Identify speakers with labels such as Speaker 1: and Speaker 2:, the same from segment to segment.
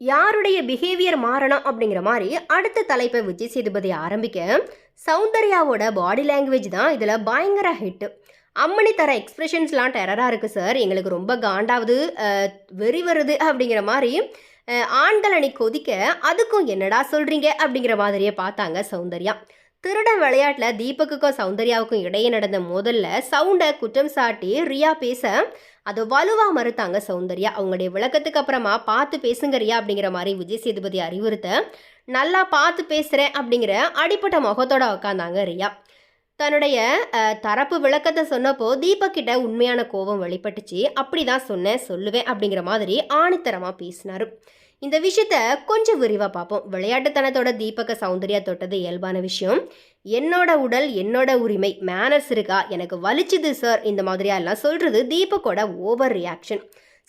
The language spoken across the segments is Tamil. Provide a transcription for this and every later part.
Speaker 1: யாருடைய பிஹேவியர் மாறணும் அப்படிங்கிற மாதிரி அடுத்த தலைப்பை விஜய் சேதுபதி ஆரம்பிக்க சௌந்தர்யாவோட பாடி லாங்குவேஜ் தான் இதில் பயங்கர ஹிட்டு அம்மனி தர எக்ஸ்பிரஷன்ஸ்லாம் டெரராக இருக்குது சார் எங்களுக்கு ரொம்ப காண்டாவது வெறி வருது அப்படிங்கிற மாதிரி ஆண்கள் அணி கொதிக்க அதுக்கும் என்னடா சொல்கிறீங்க அப்படிங்கிற மாதிரியே பார்த்தாங்க சௌந்தர்யா. திருடன் விளையாட்டில் தீபக்குக்கும் சௌந்தர்யாவுக்கும் இடையே நடந்த முதல்ல சவுண்டை குற்றம் சாட்டி ரியா பேச அதை வலுவாக மறுத்தாங்க சௌந்தர்யா. அவங்களுடைய விளக்கத்துக்கு அப்புறமா பார்த்து பேசுங்க ரியா அப்படிங்கிற மாதிரி விஜய் சேதுபதி அறிவுறுத்த நல்லா பார்த்து பேசுகிறேன் அப்படிங்கிற அடிப்பட்ட முகத்தோட உட்காந்தாங்க ரியா. தன்னுடைய தரப்பு விளக்கத்தை சொன்னப்போ தீபக்கிட்ட உண்மையான கோபம் வெளிப்பட்டுச்சு. அப்படி தான் சொன்னேன் சொல்லுவேன் அப்படிங்கிற மாதிரி ஆணித்தரமாக பேசினாரு. இந்த விஷயத்த கொஞ்சம் விரிவாக பார்ப்போம். விளையாட்டுத்தனத்தோட தீபக்க சௌந்தர்யா தொட்டது இயல்பான விஷயம். என்னோட உடல் என்னோட உரிமை மேனர்ஸ் இருக்கா? எனக்கு வலிச்சுது சார் இந்த மாதிரியெல்லாம் சொல்கிறது தீபக்கோட ஓவர் ரியாக்ஷன்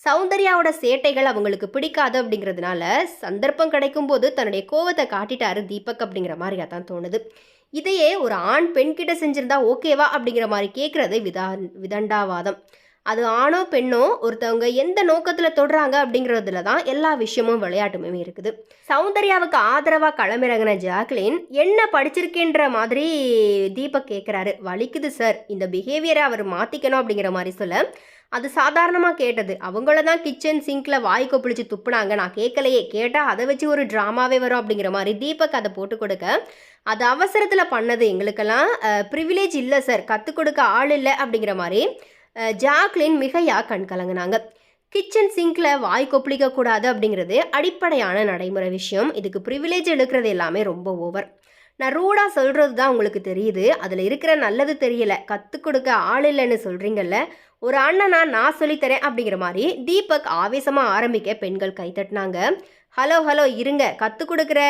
Speaker 1: சௌந்தர்யாவோட சேட்டைகள் அவங்களுக்கு பிடிக்காது அப்படிங்கிறதுனால சந்தர்ப்பம் கிடைக்கும் போது தன்னுடைய கோவத்தை காட்டிட்டாரு தீபக் அப்படிங்கிற மாதிரியா தான் தோணுது. இதையே ஒரு ஆண் பெண் கிட்ட செஞ்சிருந்தா ஓகேவா அப்படிங்கிற மாதிரி கேட்குறது விதா விதண்டாவாதம். அது ஆணோ பெண்ணோ ஒருத்தவங்க எந்த நோக்கத்தில் தொடுறாங்க அப்படிங்கிறதுல தான் எல்லா விஷயமும் விளையாட்டுமே இருக்குது. சௌந்தர்யாவுக்கு ஆதரவாக களமிறங்கின ஜாக்லின் என்ன படிச்சிருக்கேன்ற மாதிரி தீபக் கேட்குறாரு வலிக்குது சார். இந்த பிஹேவியரை அவர் மாற்றிக்கணும் அப்படிங்கிற மாதிரி சொல்ல அது சாதாரணமாக கேட்டது. அவங்கள தான் கிச்சன் சிங்கில் வாய் கொப்பிளிச்சு துப்புனாங்க. நான் கேட்கலையே கேட்டால் அதை வச்சு ஒரு ட்ராமாவே வரும் அப்படிங்கிற மாதிரி தீபக் அதை போட்டு கொடுக்க அது அவசரத்தில் பண்ணது. எங்களுக்கெல்லாம் ப்ரிவிலேஜ் இல்லை சார். கற்றுக் கொடுக்க ஆள் இல்லை அப்படிங்கிற மாதிரி ஜாக்லின் மிகையாக கண் கலங்குனாங்க. கிச்சன் சிங்கில் வாய் கொப்பளிக்க கூடாது அப்படிங்கிறது அடிப்படையான நடைமுறை விஷயம். இதுக்கு ப்ரிவிலேஜ் எடுக்கிறது எல்லாமே ரொம்ப ஓவர் நான் ரூடாக சொல்கிறது தான் உங்களுக்கு தெரியுது. அதில் இருக்கிற நல்லது தெரியல. கற்றுக் கொடுக்க ஆள் இல்லைன்னு சொல்கிறீங்கல்ல ஒரு அண்ணனா நான் சொல்லித்தரேன் அப்படிங்கிற மாதிரி தீபக் ஆவேசமாக ஆரம்பிக்க பெண்கள் கைத்தட்டினாங்க ஹலோ ஹலோ இருங்க. கற்றுக் கொடுக்குற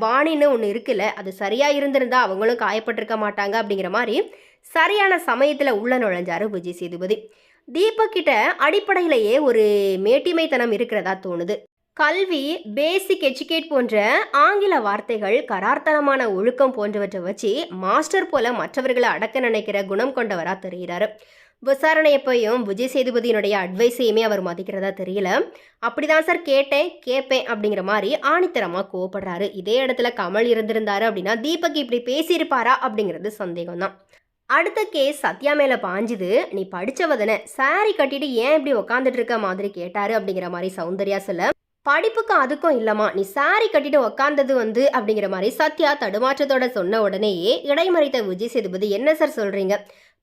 Speaker 1: பாணின்னு ஒன்று இருக்குல்ல அது சரியாக இருந்திருந்தா அவங்களும் காயப்பட்டிருக்க மாட்டாங்க அப்படிங்கிற மாதிரி சரியான சமயத்தில் உள்ள நுழைஞ்சாரு விஜய் சேதுபதி. தீபக் கிட்ட அடிப்படையிலேயே ஒரு மேட்டிமைத்தனம் இருக்கிறதா தோணுது. கல்வி பேசிக் எஜுகேட் போன்ற ஆங்கில வார்த்தைகள் கரார்த்தனமான ஒழுக்கம் போன்றவற்றை வச்சு மாஸ்டர் போல மற்றவர்களை அடக்க நினைக்கிற குணம் கொண்டவராக தெரிகிறாரு. விசாரணையப்பையும் விஜய் சேதுபதியினுடைய அட்வைஸையுமே அவர் மதிக்கிறதா தெரியல. அப்படிதான் சார் கேட்டேன் கேட்பேன் அப்படிங்கிற மாதிரி ஆணித்தரமாக கோவப்படுறாரு. இதே இடத்துல கமல் இருந்திருந்தாரு அப்படின்னா தீபக் இப்படி பேசியிருப்பாரா அப்படிங்கிறது சந்தேகம் தான் அடுத்த கேஸ் சத்யா மேலே பாஞ்சுது. நீ படித்தவதனை சாரி கட்டிட்டு ஏன் இப்படி உக்காந்துட்டு இருக்க மாதிரி கேட்டாரு அப்படிங்கிற மாதிரி சௌந்தர்யா சொல்ல படிப்புக்கும் அதுக்கும் இல்லம்மா. நீ சாரி கட்டிட்டு உக்காந்தது வந்து அப்படிங்கிற மாதிரி சத்யா தடுமாற்றத்தோட சொன்ன உடனேயே இடைமறைத்த விஜய் சேதுபதி என்ன சார் சொல்றீங்க?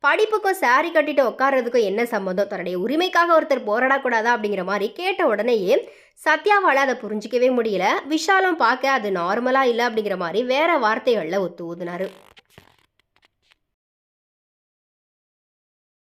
Speaker 1: படிப்புக்கும் சாரி கட்டிட்டு உட்கார்றதுக்கும் என்ன சம்மந்தம் தன்னுடைய உரிமைக்காக ஒருத்தர் போராடக்கூடாதா அப்படிங்கிற மாதிரி கேட்ட உடனேயே சத்யாவால் அதை புரிஞ்சிக்கவே முடியல. விஷாலும் பார்க்க அது நார்மலாக இல்லை அப்படிங்கிற மாதிரி வேற வார்த்தைகளில் ஒத்து ஊதுனாரு.